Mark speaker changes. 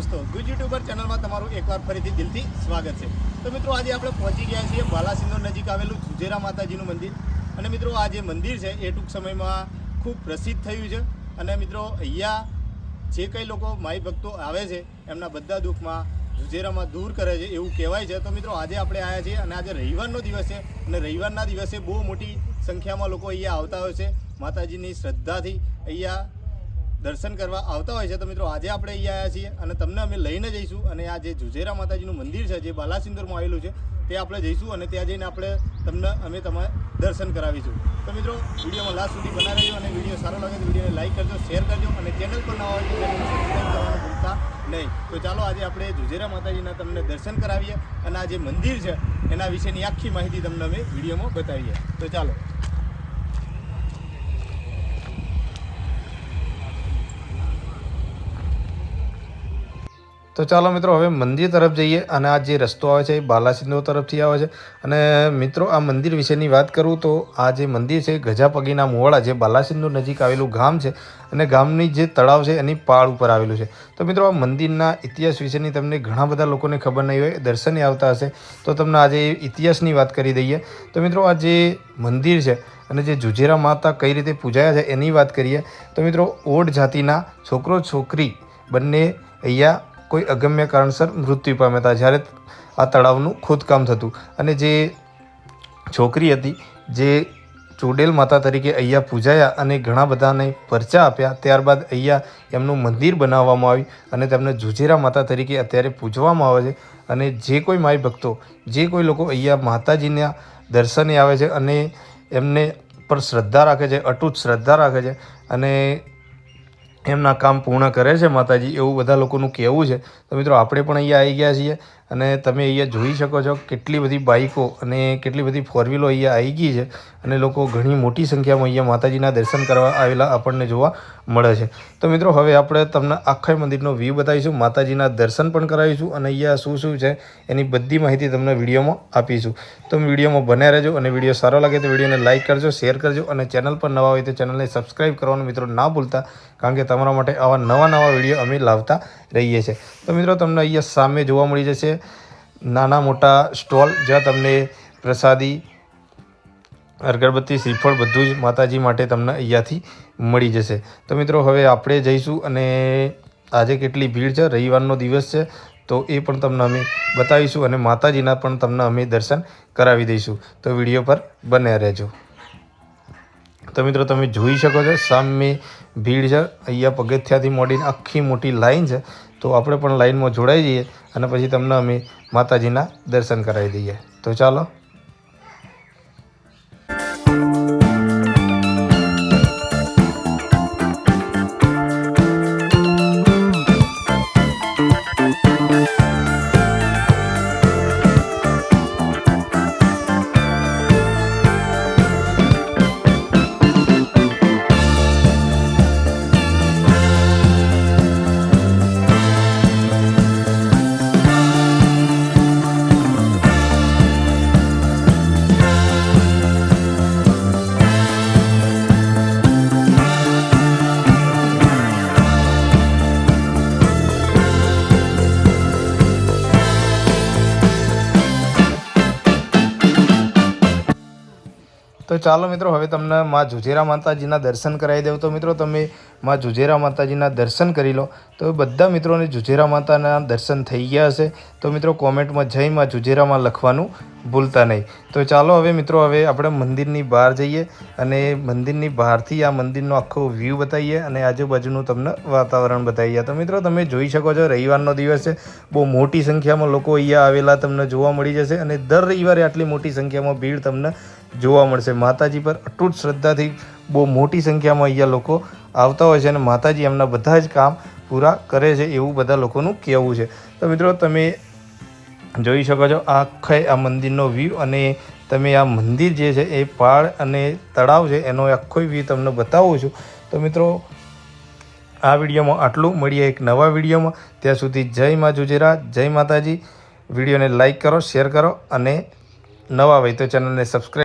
Speaker 1: દોસ્તો ગુજ યુટ્યુબર ચેનલમાં તમારું એકવાર ફરીથી દિલથી સ્વાગત છે. તો મિત્રો, આજે આપણે પહોંચી ગયા છીએ બાલાસિંદોર નજીક આવેલું જુજેરા માતાજીનું મંદિર. અને મિત્રો, આ જે મંદિર છે, એ ટૂંક સમયમાં ખૂબ પ્રસિદ્ધ થયું છે. અને મિત્રો, અહીંયા જે કંઈ લોકો માઈ ભક્તો આવે છે, એમના બધા દુઃખમાં જુજેરામાં દૂર કરે છે, એવું કહેવાય છે. તો મિત્રો, આજે આપણે આવ્યા છીએ અને આજે રવિવારનો દિવસ છે. અને રવિવારના દિવસે બહુ મોટી સંખ્યામાં લોકો અહીંયા આવતા હોય છે. માતાજીની શ્રદ્ધાથી અહીંયા દર્શન કરવા આવતા હોય છે, તો મિત્રો આજે આપણે અહીં આવ્યા છીએ અને તમને અમે લઈને જઈશું અને આ જે જુજેરા માતાજીનું મંદિર છે, જે બાલાસિંદરમાં આવેલું છે, તે આપણે જઈશું અને ત્યાં જઈને આપણે તમને, અમે તમારે દર્શન કરાવીશું. તો મિત્રો, વિડીયોમાં લાસ્ટ સુધી બના રહેજો અને વીડિયો સારો લાગે તો વિડીયોને લાઈક કરજો, શેર કરજો અને ચેનલ પર ના હોય તો ચેનલ સબસ્ક્રાઈબ કરવાનું ભૂલતા નહીં. તો ચાલો, આજે આપણે જુજેરા માતાજીના તમને દર્શન કરાવીએ અને આ જે મંદિર છે, એના વિશેની આખી માહિતી તમને અમે વિડીયોમાં બતાવીએ. તો ચાલો.
Speaker 2: તો ચાલો મિત્રો, હવે મંદિર તરફ જઈએ અને આ જે રસ્તો આવે છે એ બાલાસિંધો તરફથી આવે છે. અને મિત્રો, આ મંદિર વિશેની વાત કરું તો આ જે મંદિર છે, ગજાપગીના મોવાડા, જે બાલાસિંદોર નજીક આવેલું ગામ છે, અને ગામની જે તળાવ છે એની પાળ ઉપર આવેલું છે. તો મિત્રો, આ મંદિરના ઇતિહાસ વિશેની તમને ઘણા બધા લોકોને ખબર નહીં હોય, દર્શને આવતા હશે, તો તમને આજે ઇતિહાસની વાત કરી દઈએ. તો મિત્રો, આ જે મંદિર છે અને જે જુજેરા માતા કઈ રીતે પૂજાયા છે એની વાત કરીએ. તો મિત્રો ઓડ જાતિના છોકરો છોકરી બંને અહીંયા કોઈ અગમ્ય કારણસર મૃત્યુ પામ્યા હતા. જ્યારે આ તળાવનું ખોદકામ થતું અને જે છોકરી હતી, જે ચૂડેલ માતા તરીકે અહીંયા પૂજાયા અને ઘણા બધાને પરચા આપ્યા, ત્યારબાદ અહીંયા એમનું મંદિર બનાવવામાં આવ્યું અને તેમને જુજેરા માતા તરીકે અત્યારે પૂજવામાં આવે છે. અને જે કોઈ માય ભક્તો, જે કોઈ લોકો અહીંયા માતાજીના દર્શને આવે છે અને એમને પર શ્રદ્ધા રાખે છે, અટૂટ શ્રદ્ધા રાખે છે અને એમના કામ પૂર્ણ કરે છે માતાજી, એવું બધા લોકોનું કહેવું છે. તો મિત્રો, આપણે પણ અહીંયા આવી ગયા છીએ. અને તમે અહીંયા જોઈ શકો છો કેટલી બધી બાઇકો અને કેટલી બધી ફોર વ્હીલો અહીંયા આવી ગઈ છે અને લોકો ઘણી મોટી સંખ્યામાં અહીંયા માતાજીના દર્શન કરવા આવેલા આપણને જોવા મળે છે. તો મિત્રો, હવે આપણે તમને આખા મંદિરનો વ્યૂ બતાવીશું, માતાજીના દર્શન પણ કરાવીશું અને અહીંયા શું શું છે એની બધી માહિતી તમને વિડીયોમાં આપીશું. તો વિડીયોમાં બન્યા રહેજો અને વીડિયો સારો લાગે તો વિડીયોને લાઇક કરજો, શેર કરજો અને ચેનલ પર નવા હોય તો ચેનલને સબસ્ક્રાઈબ કરવાનું મિત્રો ના ભૂલતા, કારણ કે તમારા માટે આવા નવા નવા વીડિયો અમે લાવતા રહીએ છીએ. તો મિત્રો, તમને અહીંયા સામે જોવા મળી જશે નાના મોટા સ્ટોલ જ્યાં તમને પ્રસાદી, અગરબત્તી, શ્રીફળ બધું જ માતાજી માટે તમને અહીંયાથી મળી જશે. તો મિત્રો, હવે આપણે જઈશું અને આજે કેટલી ભીડ છે, રવિવારનો દિવસ છે, તો એ પણ તમને અમે બતાવીશું અને માતાજીના પણ તમને અમે દર્શન કરાવી દઈશું. તો વીડિયો પર બન્યા રહેજો. તો મિત્રો, તમે જોઈ શકો છો, સામે ભીડ છે, અહીંયા પગથિયાથી મોડીને આખી મોટી લાઈન છે. તો આપણે પણ લાઈનમાં જોડાઈ જઈએ. અને પછી તમને અમે માતાજીના દર્શન કરાવી દઈએ. તો ચાલો. તો ચાલો મિત્રો હવે તમને મા જુજેરા માતાજીના દર્શન કરાવી દઉં તો મિત્રો તમે માં જુજેરા માતાજીના દર્શન કરી લો. તો બધા મિત્રોને જુજેરા માતાના દર્શન થઈ ગયા હશે. તો મિત્રો કોમેન્ટમાં જય માં જુજેરામાં લખવાનું ભૂલતા નહીં. તો ચાલો હવે મિત્રો હવે આપણે મંદિરની બહાર જઈએ અને મંદિરની બહારથી આ મંદિરનો આખો વ્યૂ બતાવીએ અને આજુબાજુનું તમને વાતાવરણ બતાવીએ. તો મિત્રો તમે જોઈ શકો છો રવિવારનો દિવસ છે. બહુ મોટી સંખ્યામાં લોકો અહીંયા આવેલા તમને જોવા મળી જશે અને દર રવિવારે આટલી મોટી સંખ્યામાં ભીડ તમને જોવા મળશે. માતાજી પર અટૂટ શ્રદ્ધાથી બહુ મોટી સંખ્યામાં અહીંયા લોકો આવતા હોય છે અને માતાજી એમના બધા જ કામ પૂરા કરે છે એવું બધા લોકોનું કહેવું છે. તો મિત્રો તમે જોઈ શકો છો આખે આ મંદિરનો વ્યૂ અને તમે આ મંદિર જે છે એ પહાડ અને તળાવ છે એનો આખો વ્યૂ તમને બતાવું છું. તો મિત્રો આ વિડીયોમાં આટલું. મળીએ એક નવા વિડીયોમાં. ત્યાં સુધી જય મા જુજેરા, જય માતાજી. વિડીયોને લાઈક કરો, શેર કરો અને નવા હોય તો ચેનલને સબસ્ક્રાઈબ